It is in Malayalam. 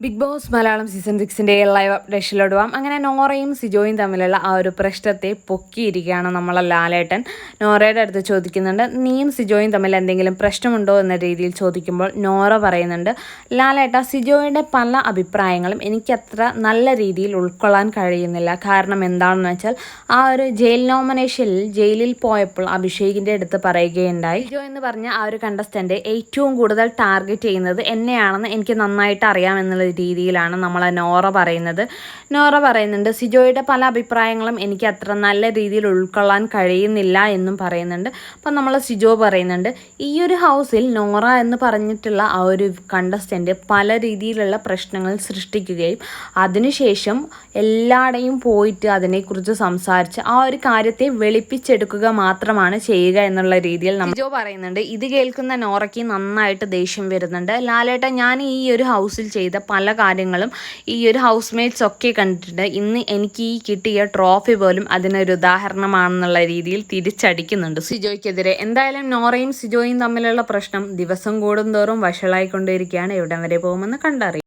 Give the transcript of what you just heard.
ബിഗ് ബോസ് മലയാളം സീസൺ സിക്സിന്റെ ലൈവ് അപ്ഡേഷനിലോട്ട് പോകാം അങ്ങനെ നോറയും സിജോയും തമ്മിലുള്ള ആ ഒരു പ്രശ്നത്തെ പൊക്കിയിരിക്കുകയാണ് നമ്മളെ ലാലേട്ടൻ. നോറയുടെ അടുത്ത് ചോദിക്കുന്നുണ്ട് നീയും സിജോയും തമ്മിൽ എന്തെങ്കിലും പ്രശ്നമുണ്ടോ? എന്ന രീതിയിൽ ചോദിക്കുമ്പോൾ നോറ പറയുന്നുണ്ട് ലാലേട്ട സിജോയുടെ പല അഭിപ്രായങ്ങളും എനിക്കത്ര നല്ല രീതിയിൽ ഉൾക്കൊള്ളാൻ കഴിയുന്നില്ല. കാരണം എന്താണെന്ന് വെച്ചാൽ ആ ഒരു ജയിൽ നോമിനേഷനിൽ ജയിലിൽ പോയപ്പോൾ അഭിഷേകിന്റെ അടുത്ത് പറയുകയുണ്ടായി. സിജോ എന്ന് പറഞ്ഞ ആ ഒരു കണ്ടസ്റ്റന്റ് ഏറ്റവും കൂടുതൽ ടാർഗറ്റ് ചെയ്യുന്നത് എന്നെയാണെന്ന് എനിക്ക് നന്നായിട്ട് അറിയാമെന്നുള്ള രീതിയിലാണ് നമ്മൾ നോറ പറയുന്നത്. നോറ പറയുന്നുണ്ട് സിജോയുടെ പല അഭിപ്രായങ്ങളും എനിക്ക് അത്ര നല്ല രീതിയിൽ ഉൾക്കൊള്ളാൻ കഴിയുന്നില്ല എന്നും പറയുന്നുണ്ട്. അപ്പം നമ്മൾ സിജോ പറയുന്നുണ്ട് ഈ ഒരു ഹൗസിൽ നോറ എന്ന് പറഞ്ഞിട്ടുള്ള ആ ഒരു കണ്ടസ്റ്റന്റ് പല രീതിയിലുള്ള പ്രശ്നങ്ങൾ സൃഷ്ടിക്കുകയും അതിനുശേഷം എല്ലാടെയും പോയിട്ട് അതിനെക്കുറിച്ച് സംസാരിച്ച് ആ ഒരു കാര്യത്തെ വെളുപ്പിച്ചെടുക്കുക മാത്രമാണ് ചെയ്യുക എന്നുള്ള രീതിയിൽ നമ്മൾ സിജോ പറയുന്നുണ്ട് ഇത് കേൾക്കുന്ന നോറയ്ക്ക് നന്നായിട്ട് ദേഷ്യം വരുന്നുണ്ട്. ലാലേട്ട ഞാൻ ഈ ഒരു ഹൗസിൽ ചെയ്ത പല കാര്യങ്ങളും ഈ ഒരു ഹൗസ് മേറ്റ്സ് ഒക്കെ കണ്ടിട്ടുണ്ട്. ഇന്ന് എനിക്ക് ഈ കിട്ടിയ ട്രോഫി പോലും അതിനൊരു ഉദാഹരണമാണെന്നുള്ള രീതിയിൽ തിരിച്ചടിക്കുന്നുണ്ട്. സിജോയ്ക്കെതിരെ എന്തായാലും നോറയും സിജോയും തമ്മിലുള്ള പ്രശ്നം ദിവസം കൂടുന്തോറും വഷളായിക്കൊണ്ടിരിക്കുകയാണ് എവിടം വരെ പോകുമെന്ന് കണ്ടറിയാം.